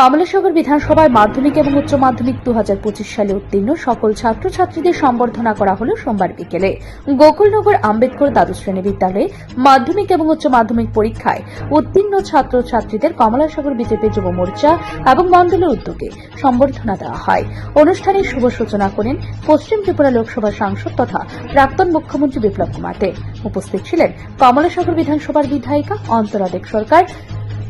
কমলাসাগর বিধানসভায় মাধ্যমিক এবং উচ্চ মাধ্যমিক দু হাজার পঁচিশ সালে উত্তীর্ণ সকল ছাত্রছাত্রীদের সম্বর্ধনা করা হলো সোমবার বিকেলে। গোকুলনগর আম্বেদকর দ্বাদশ শ্রেণি বিদ্যালয়ে মাধ্যমিক এবং উচ্চ মাধ্যমিক পরীক্ষায় উত্তীর্ণ ছাত্রছাত্রীদের কমলাসাগর বিজেপি যুব মোর্চা এবং মন্ডলের উদ্যোগে সম্বর্ধনা দেওয়া হয়। অনুষ্ঠানে শুভ সূচনা করেন পশ্চিম ত্রিপুরা লোকসভা সাংসদ তথা প্রাক্তন মুখ্যমন্ত্রী বিপ্লব কুমার উপস্থিত ছিলেন কমলাসাগর বিধানসভার বিধায়িকা অন্তরা দেব সরকার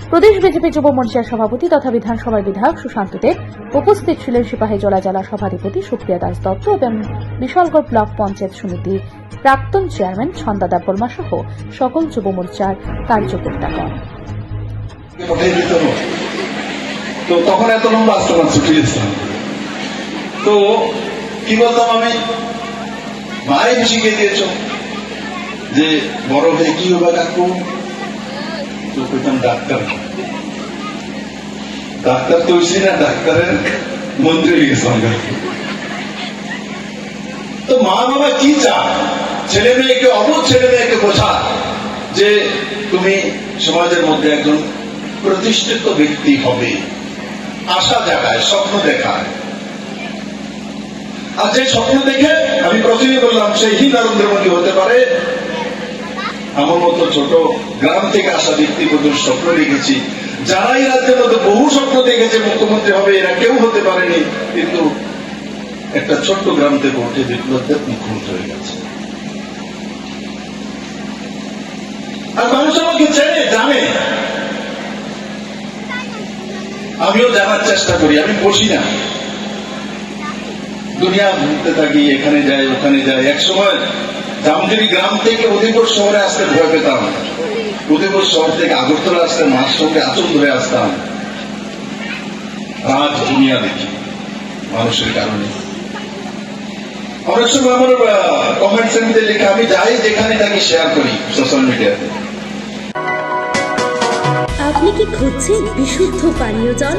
প্রদেশ বিজেপি যুব মোর্চার সভাপতি তথা বিধানসভার বিধায়ক সুশান্ত দেব উপস্থিত ছিলেন সিপাহী জলা সভাধিপতি সুপ্রিয়া দাস দত্ত এবং বিশালগড় ব্লক পঞ্চায়েত সমিতির প্রাক্তন চেয়ারম্যান ছন্দাদা বর্মা সহ সকল যুব মোর্চার কার্যকর্তাগণ। পঠিয়ে দিত না। তো তখন এত লম্বা আসতো ছুটি তো কি বলতাম আমি? মায়ে শিখিয়ে দিয়েছ যে বড় হয়ে কি হবে কাকু? ডাক্তার তো না ডাক্তারের মন্ত্রী তো মা বাবা কি ছেলে মেয়েকে অবুধ ছেলে মেয়েকে বোঝা যে তুমি সমাজের মধ্যে একজন প্রতিষ্ঠিত ব্যক্তি হবে আশা দেখায় স্বপ্ন দেখায় আর যে স্বপ্ন দেখে আমি প্রথমেই বললাম সেই নরেন্দ্র মোদী হতে পারে আমার মতো ছোট গ্রাম থেকে আসা ব্যক্তি প্রচুর স্বপ্ন দেখেছি। যারাই রাজ্যের মধ্যে বহু স্বপ্ন দেখেছে মুখ্যমন্ত্রী হবে, এরা কেউ হতে পারেনি। কিন্তু একটা ছোট্ট গ্রাম থেকে উঠে বিপ্লব দেব মুখ্যমন্ত্রী হয়ে গেছে। আর মানুষ আমাকে চেনে, জানে। আমিও জানার চেষ্টা করি, আমি বসি না। দুনিয়া ঘুরতে থাকি এখানে যাই ওখানে যাই এক সময় জামগিরি গ্রাম থেকে উদয়পুর শহরে আসতে ভয় পেতাম। উদয়পুর শহর থেকে আগরতলা আসতে মার সঙ্গে আচল ধরে আসতাম। আজ দুনিয়া দেখি মানুষের কারণে। অনেক সময় আমার কমেন্টস এর মধ্যে লেখা, আমি যাই যেখানে তাকে শেয়ার করি সোশ্যাল মিডিয়াতে আপনি কি খুঁজছেন বিশুদ্ধ পানীয় জল?